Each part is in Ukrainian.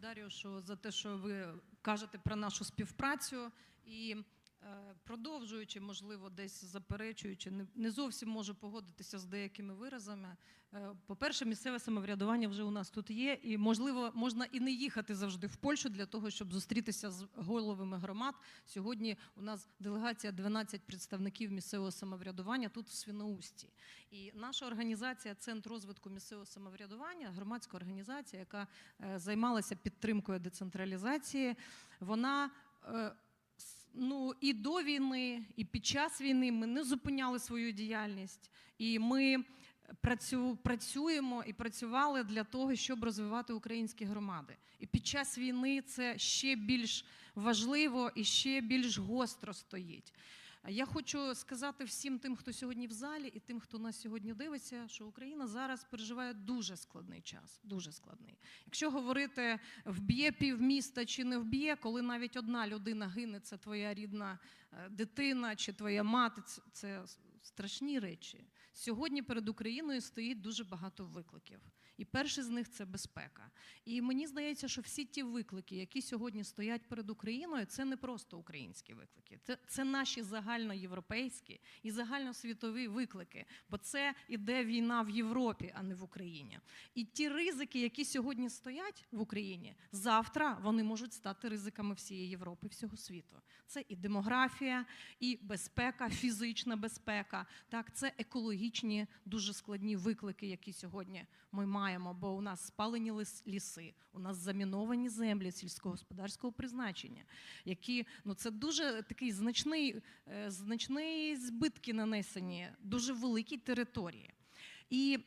Дар'юшу, за те, що ви кажете про нашу співпрацю. І продовжуючи, можливо, десь заперечуючи, не, зовсім можу погодитися з деякими виразами. Е, По-перше, місцеве самоврядування вже у нас тут є, і можливо, можна і не їхати завжди в Польщу для того, щоб зустрітися з головами громад. Сьогодні у нас делегація 12 представників місцевого самоврядування тут в Свіноусті. І наша організація, Центр розвитку місцевого самоврядування, громадська організація, яка е, займалася підтримкою децентралізації, вона е, ну, і до війни, і під час війни ми не зупиняли свою діяльність. І ми працю, працюємо і працювали для того, щоб розвивати українські громади. І під час війни це ще більш важливо і ще більш гостро стоїть. Я хочу сказати всім тим, хто сьогодні в залі, і тим, хто нас сьогодні дивиться, що Україна зараз переживає дуже складний час. Дуже складний. Якщо говорити вб'є півміста чи не вб'є, коли навіть одна людина гине, це твоя рідна е, дитина чи твоя мати, це, це страшні речі. Сьогодні перед Україною стоїть дуже багато викликів. І перший з них це безпека. І мені здається, що всі ті виклики, які сьогодні стоять перед Україною, це не просто українські виклики, це, це наші загальноєвропейські і загальносвітові виклики, бо це іде війна в Європі, а не в Україні. І ті ризики, які сьогодні стоять в Україні, завтра вони можуть стати ризиками всієї Європи, всього світу. Це і демографія, і безпека, фізична безпека. Так, це екологічні дуже складні виклики, які сьогодні ми маємо. Бо у нас спалені ліси, у нас заміновані землі сільськогосподарського призначення, які ну це дуже такий значний, е, значний збитки нанесені, дуже великій території. І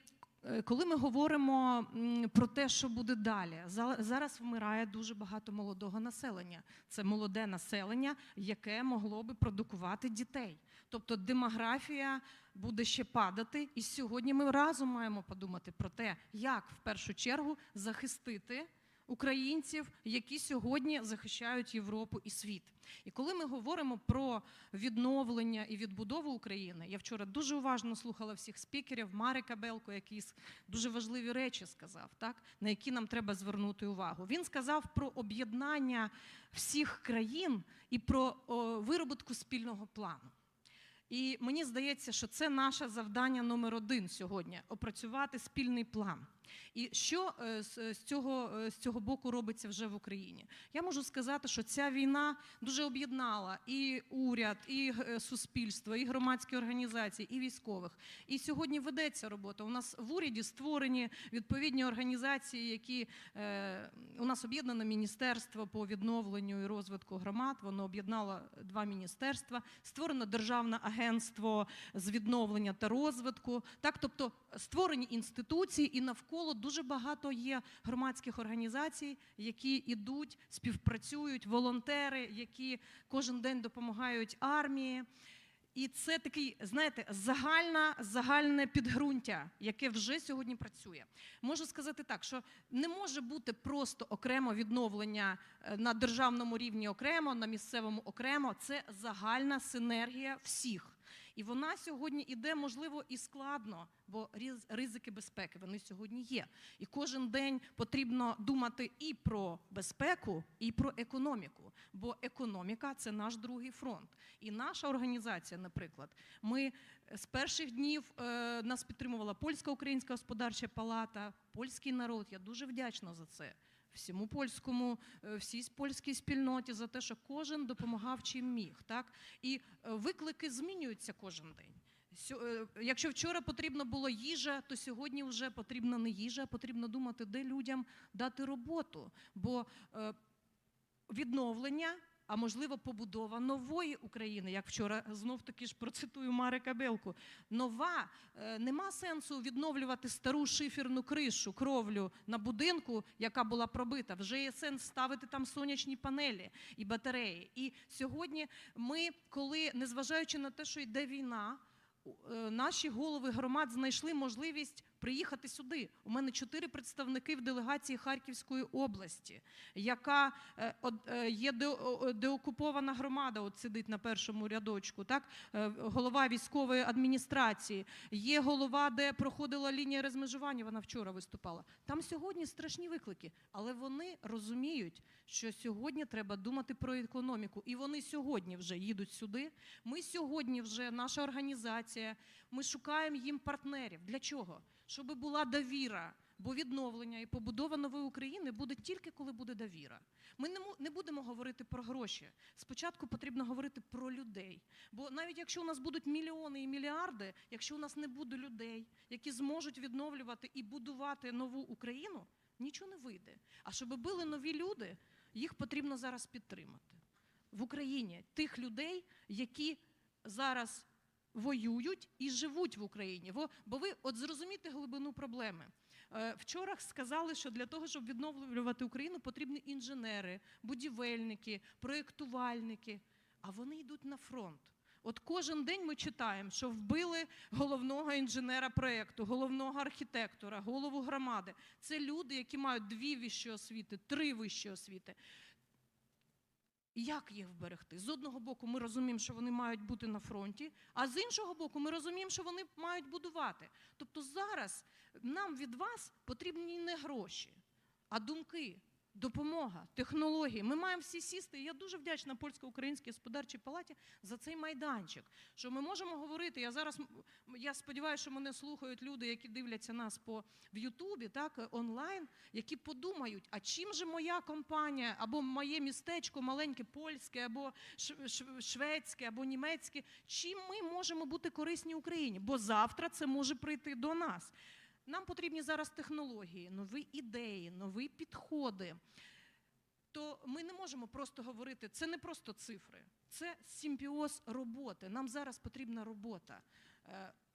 коли ми говоримо про те, що буде далі, за- зараз вмирає дуже багато молодого населення. Це молоде населення, яке могло би продукувати дітей. Тобто демографія буде ще падати, і сьогодні ми разом маємо подумати про те, як в першу чергу захистити українців, які сьогодні захищають Європу і світ. І коли ми говоримо про відновлення і відбудову України, я вчора дуже уважно слухала всіх спікерів, Марика Белко, який дуже важливі речі сказав, так на які нам треба звернути увагу. Він сказав про об'єднання всіх країн і про о, вироботку спільного плану. І мені здається, що це наше завдання номер один сьогодні опрацювати спільний план. І що е, з, з цього, е, з цього боку робиться вже в Україні? Я можу сказати, що ця війна дуже об'єднала і уряд, і е, суспільство, і громадські організації, і військових. І сьогодні ведеться робота. У нас в уряді створені відповідні організації, які е, у нас об'єднане міністерство по відновленню і розвитку громад. Воно об'єднало два міністерства. Створено державне агентство з відновлення та розвитку. Так, тобто створені інституції, і навколо дуже багато є громадських організацій, які ідуть, співпрацюють, волонтери, які кожен день допомагають армії. І це такий, знаєте, загальна, загальне підґрунтя, яке вже сьогодні працює. Можу сказати так, що не може бути просто окремо відновлення е, на державному рівні окремо, на місцевому окремо. Це загальна синергія всіх. І вона сьогодні іде, можливо, і складно, бо ризики безпеки вони сьогодні є. І кожен день потрібно думати і про безпеку, і про економіку. Бо економіка це наш другий фронт. І наша організація, наприклад, ми з перших днів е, нас підтримувала польська українська господарча палата, польський народ. Я дуже вдячна за це. Всьому польському, е, всій польській спільноті за те, що кожен допомагав чим міг. Так? І е, виклики змінюються кожен день. Е, Якщо вчора потрібна була їжа, то сьогодні вже потрібна не їжа, а потрібно думати, де людям дати роботу. Бо відновлення, а можливо, побудова нової України, як вчора знов таки ж процитую Марика Белку. Нова е, нема сенсу відновлювати стару шиферну кришу, кровлю на будинку, яка була пробита. Вже є сенс ставити там сонячні панелі і батареї. І сьогодні ми, коли незважаючи на те, що йде війна. е, Наші голови громад знайшли можливість приїхати сюди. У мене чотири представники в делегації Харківської області, яка е, е, є де, деокупована громада, от сидить на першому рядочку, так? Е, голова військової адміністрації, є голова, де проходила лінія розмежування, вона вчора виступала. Там сьогодні страшні виклики, але вони розуміють, що сьогодні треба думати про економіку. І вони сьогодні вже їдуть сюди. Ми сьогодні вже, наша організація, ми шукаємо їм партнерів. Для чого? Щоб була довіра. Бо відновлення і побудова нової України буде тільки коли буде довіра. Ми не, будемо говорити про гроші. Спочатку потрібно говорити про людей. Бо навіть якщо у нас будуть мільйони і мільярди, якщо у нас не буде людей, які зможуть відновлювати і будувати нову Україну, нічого не вийде. А щоб були нові люди, їх потрібно зараз підтримати в Україні. Тих людей, які зараз воюють і живуть в Україні. Бо, ви от зрозумієте глибину проблеми. Е, Вчора сказали, що для того, щоб відновлювати Україну, потрібні інженери, будівельники, проєктувальники. А вони йдуть на фронт. От кожен день ми читаємо, що вбили головного інженера проєкту, головного архітектора, голову громади. Це люди, які мають дві вищі освіти, три вищі освіти. Як їх вберегти? З одного боку, ми розуміємо, що вони мають бути на фронті, а з іншого боку, ми розуміємо, що вони мають будувати. Тобто зараз нам від вас потрібні не гроші, а думки, допомога, технології. Ми маємо всі сісти. Я дуже вдячна польсько-українській господарчій палаті за цей майданчик. Що ми можемо говорити. Я зараз я сподіваюся, що мене слухають люди, які дивляться нас по в Ютубі, так онлайн, які подумають, а чим же моя компанія або моє містечко маленьке польське, або шведське, або німецьке, чим ми можемо бути корисні Україні? Бо завтра це може прийти до нас. Нам потрібні зараз технології, нові ідеї, нові підходи. То ми не можемо просто говорити, це не просто цифри, це симбіоз роботи. Нам зараз потрібна робота,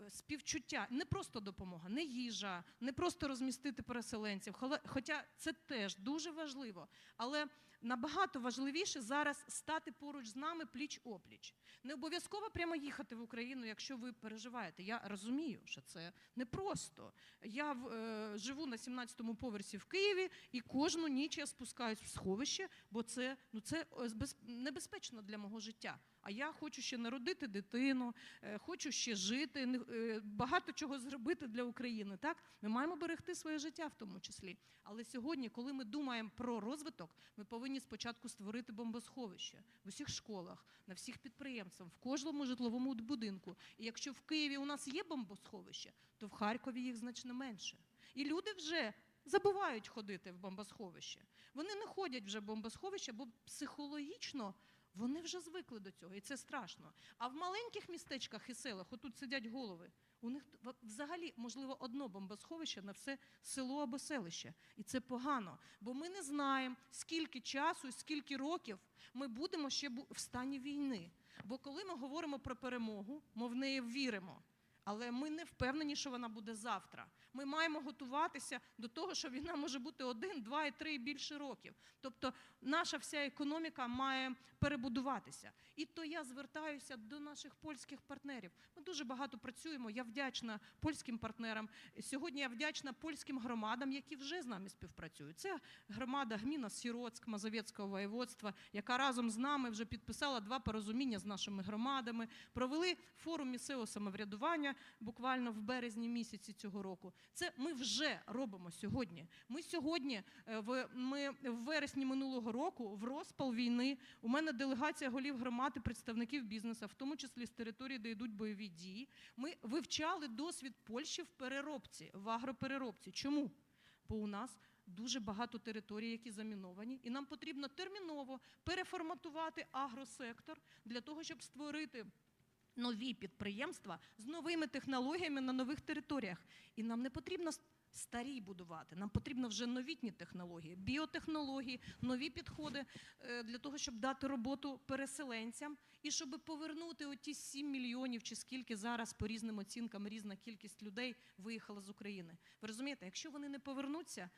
співчуття, не просто допомога, не їжа, не просто розмістити переселенців. Хоча це теж дуже важливо. Але набагато важливіше зараз стати поруч з нами пліч опліч. Не обов'язково прямо їхати в Україну, якщо ви переживаєте. Я розумію, що це непросто. Я в, е, живу на 17-му поверсі в Києві, і кожну ніч я спускаюсь в сховище, бо це, ну, це е, без- небезпечно для мого життя. А я хочу ще народити дитину, е, хочу ще жити, е, багато чого зробити для України. Так? Ми маємо берегти своє життя в тому числі. Але сьогодні, коли ми думаємо про розвиток, ми повинні спочатку створити бомбосховище в усіх школах, на всіх підприємствах, в кожному житловому будинку. І якщо в Києві у нас є бомбосховище, то в Харкові їх значно менше. І люди вже забувають ходити в бомбосховище. Вони не ходять вже в бомбосховище, бо психологічно вони вже звикли до цього, і це страшно. А в маленьких містечках і селах, отут сидять голови, у них взагалі можливо одно бомбосховище на все село або селище. І це погано, бо ми не знаємо, скільки часу скільки років ми будемо ще в стані війни. Бо коли ми говоримо про перемогу, ми в неї віримо. Але ми не впевнені, що вона буде завтра. Ми маємо готуватися до того, що війна може бути один, два і три і більше років. Тобто наша вся економіка має перебудуватися. І то я звертаюся до наших польських партнерів. Ми дуже багато працюємо. Я вдячна польським партнерам. Сьогодні я вдячна польським громадам, які вже з нами співпрацюють. Це громада Гміна Сіроцьк, Мазовецького воєводства, яка разом з нами вже підписала два порозуміння з нашими громадами. Провели форум місцевого самоврядування буквально в березні місяці цього року. Це ми вже робимо сьогодні. Ми сьогодні, е, в ми в вересні минулого року, в розпал війни, у мене делегація голів громад і представників бізнесу, в тому числі з території, де йдуть бойові дії. Ми вивчали досвід Польщі в переробці, в агропереробці. Чому? Бо у нас дуже багато територій, які заміновані, і нам потрібно терміново переформатувати агросектор для того, щоб створити нові підприємства з новими технологіями на нових територіях. І нам не потрібно старі будувати, нам потрібно вже новітні технології, біотехнології, нові підходи е, для того, щоб дати роботу переселенцям і щоб повернути оті 7 мільйонів чи скільки зараз по різним оцінкам різна кількість людей виїхала з України. Ви розумієте, якщо вони не повернуться.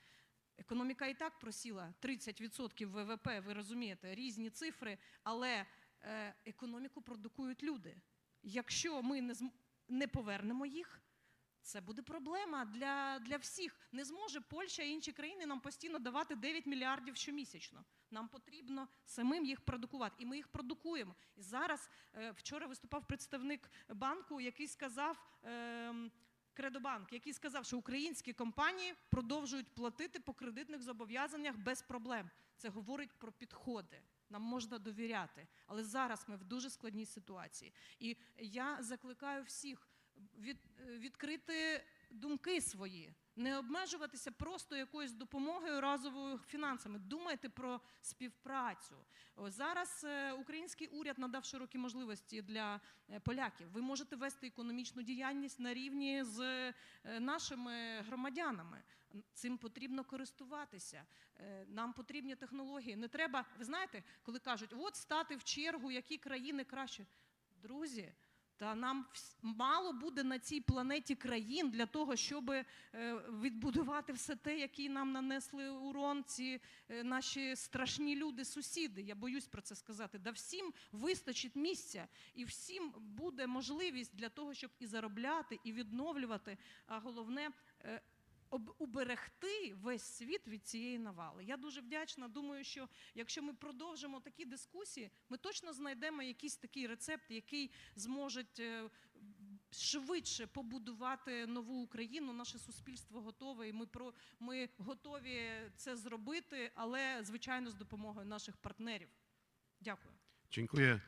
Економіка і так просіла 30% ВВП, ви розумієте, різні цифри, але е, економіку продукують люди. Якщо ми не, не повернемо їх, Це буде проблема для, для всіх. Не зможе Польща і інші країни нам постійно давати 9 мільярдів щомісячно. Нам потрібно самим їх продукувати, і ми їх продукуємо. І зараз е, вчора виступав представник банку, який сказав. ем, Кредобанк, який сказав, що українські компанії продовжують платити по кредитних зобов'язаннях без проблем. Це говорить про підходи. Нам можна довіряти, але зараз ми в дуже складній ситуації. І я закликаю всіх від, е, відкрити думки свої, не обмежуватися просто якоюсь допомогою разовою фінансами. Думайте про співпрацю. Зараз е, український уряд надав широкі можливості для е, поляків. Ви можете вести економічну діяльність на рівні з е, нашими громадянами. Цим потрібно користуватися. Нам потрібні технології. Не треба, ви знаєте, коли кажуть, от стати в чергу, які країни краще. Друзі, та нам мало буде на цій планеті країн для того, щоб е, відбудувати все те, які нам нанесли урон ці е, наші страшні люди, сусіди. Я боюсь про це сказати. Да всім вистачить місця, і всім буде можливість для того, щоб і заробляти, і відновлювати. А головне. Уберегти весь світ від цієї навали. Я дуже вдячна. Думаю, що якщо ми продовжимо такі дискусії, ми точно знайдемо якийсь такий рецепт, який зможе швидше побудувати нову Україну. Наше суспільство готове, і ми про ми готові це зробити, але звичайно з допомогою наших партнерів. Дякую. Dziękuję